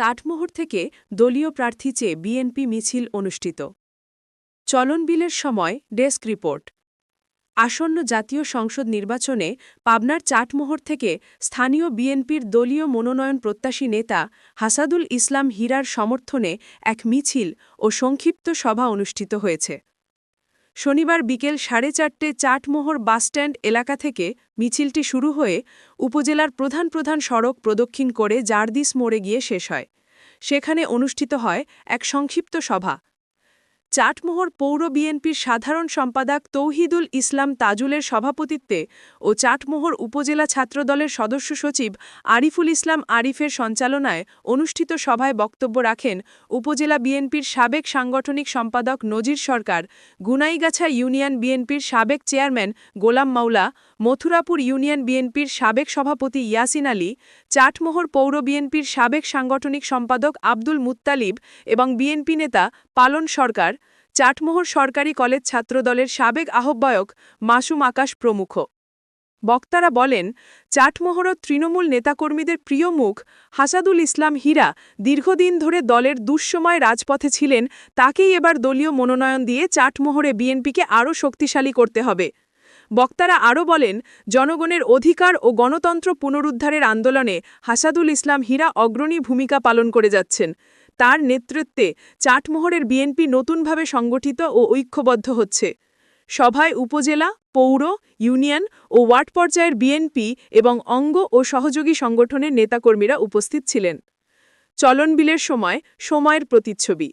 চাটমোহর থেকে দলীয় প্রার্থী চেয়ে বিএনপি মিছিল অনুষ্ঠিত। চলন বিলের সময় ডেস্ক রিপোর্ট। আসন্ন জাতীয় সংসদ নির্বাচনে পাবনার চাটমোহর থেকে স্থানীয় বিএনপির দলীয় মনোনয়ন প্রত্যাশী নেতা হাসাদুল ইসলাম হীরার সমর্থনে এক মিছিল ও সংক্ষিপ্ত সভা অনুষ্ঠিত হয়েছে। শনিবার বিকেল সাড়ে চারটে চাটমোহর বাসস্ট্যান্ড এলাকা থেকে মিছিলটি শুরু হয়ে উপজেলার প্রধান প্রধান সড়ক প্রদক্ষিণ করে জারদিস মোড়ে গিয়ে শেষ হয়। সেখানে অনুষ্ঠিত হয় এক সংক্ষিপ্ত সভা। চাটমোহর পৌর বিএনপির সাধারণ সম্পাদক তৌহিদুল ইসলাম তাজুলের সভাপতিত্বে ও চাটমোহর উপজেলা ছাত্রদলের সদস্য সচিব আরিফুল ইসলাম আরিফের সঞ্চালনায় অনুষ্ঠিত সভায় বক্তব্য রাখেন উপজেলা বিএনপির সাবেক সাংগঠনিক সম্পাদক নজির সরকার, গুনাইগাছা ইউনিয়ন বিএনপির সাবেক চেয়ারম্যান গোলাম মাওলা, মথুরাপুর ইউনিয়ন বিএনপির সাবেক সভাপতি ইয়াসিন আলী, চাটমোহর পৌর বিএনপির সাবেক সাংগঠনিক সম্পাদক আব্দুল মুত্তালিব এবং বিএনপি নেতা পালন সরকার চাটমোহর সরকারি কলেজ ছাত্রদলের সাবেক আহ্বায়ক মাসুম আকাশ প্রমুখ। বক্তারা বলেন চাটমোহর তৃণমূল নেতাকর্মীদের প্রিয় মুখ, হাসাদুল ইসলাম হীরা দীর্ঘদিন ধরে দলের দুঃসময় রাজপথে ছিলেন, তাকেই এবার দলীয় মনোনয়ন দিয়ে চাটমোহরে বিএনপিকে আরও শক্তিশালী করতে হবে। বক্তারা আরও বলেন, জনগণের অধিকার ও গণতন্ত্র পুনরুদ্ধারের আন্দোলনে হাসাদুল ইসলাম হীরা অগ্রণী ভূমিকা পালন করে যাচ্ছেন। তার নেতৃত্বে চাটমোহরের বিএনপি নতুনভাবে সংগঠিত ও ঐক্যবদ্ধ হচ্ছে। সভায় উপজেলা, পৌর, ইউনিয়ন ও ওয়ার্ড পর্যায়ের বিএনপি এবং অঙ্গ ও সহযোগী সংগঠনের নেতাকর্মীরা উপস্থিত ছিলেন। চলনবিলের সময়, সময়ের প্রতিচ্ছবি।